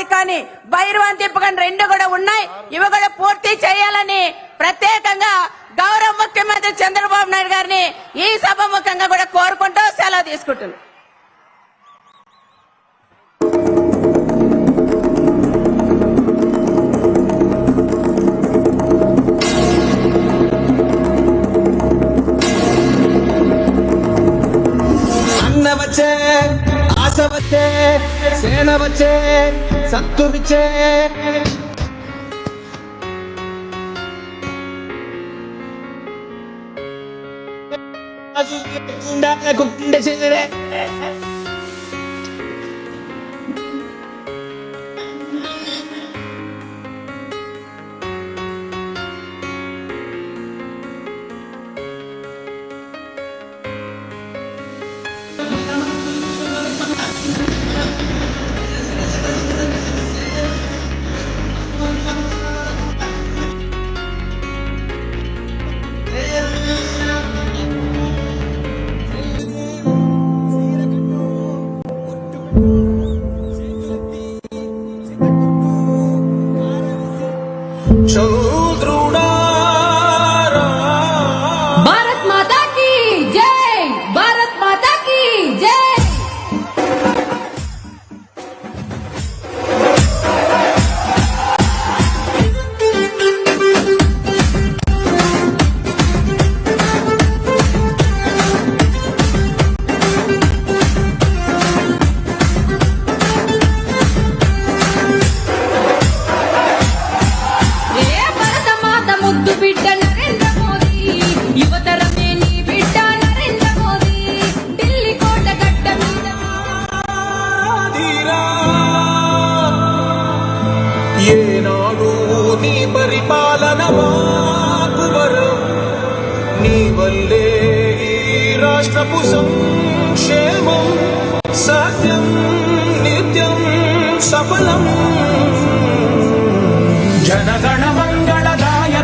మాది కానీ భైరవాన్ తిప్పకని రెండు కూడా ఉన్నాయి. ఇవి కూడా పూర్తి చేయాలని ప్రత్యేకంగా గౌరవ ముఖ్యమంత్రి చంద్రబాబు నాయుడు గారిని ఈ సభ ముఖంగా కూడా కోరుకుంటూ సెలవు తీసుకుంటున్నాను వచ్చే ఆశ వచ్చే సేన వచ్చే santo vice 나 군대 ముద్దు బిడ్డ నరేంద్ర మోదీ యువతరమే నీ బిడ్డ నరేంద్ర మోదీ. ఢిల్లీ కోట గడ్డ మీద ఏనాడు నీ పరిపాలన మాకువరు నీ వల్లే ఈ రాష్ట్రపు సంక్షేమం సత్యం నిత్యం సఫలం. జనగణ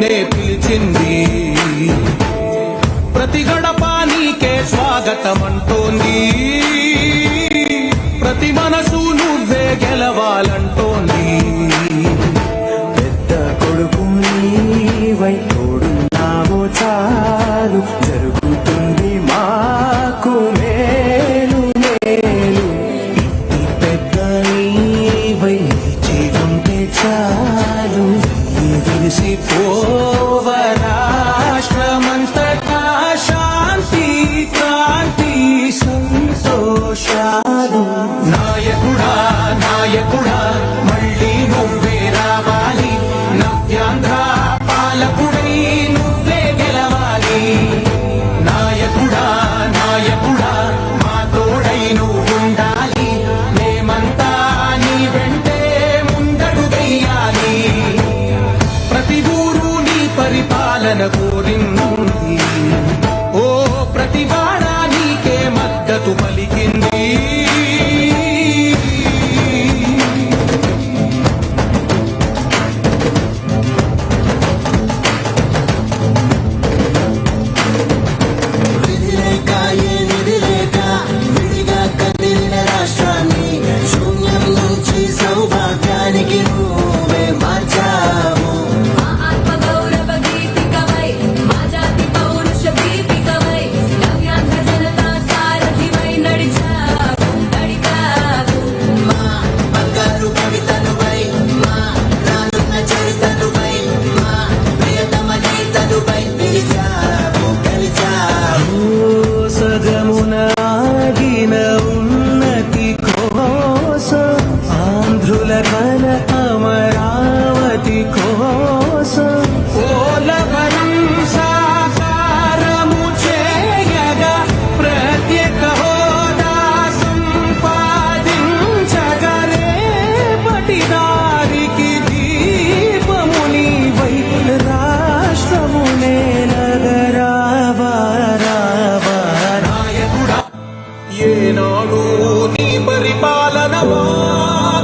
నిన్నే పిలిచింది. ప్రతి గడప నీకే స్వాగతం అంటోంది ప్రతి మనసు నువ్వే గెలవాలంటోంది. పెద్ద కొడుకు నీవై తోడున్నావో చాలు. జరుగుతుంది మాకు మేలు మేలు. పెద్ద నీవై నిలిచి చాలు. ो शान्ति कान्ति सन्तोषा।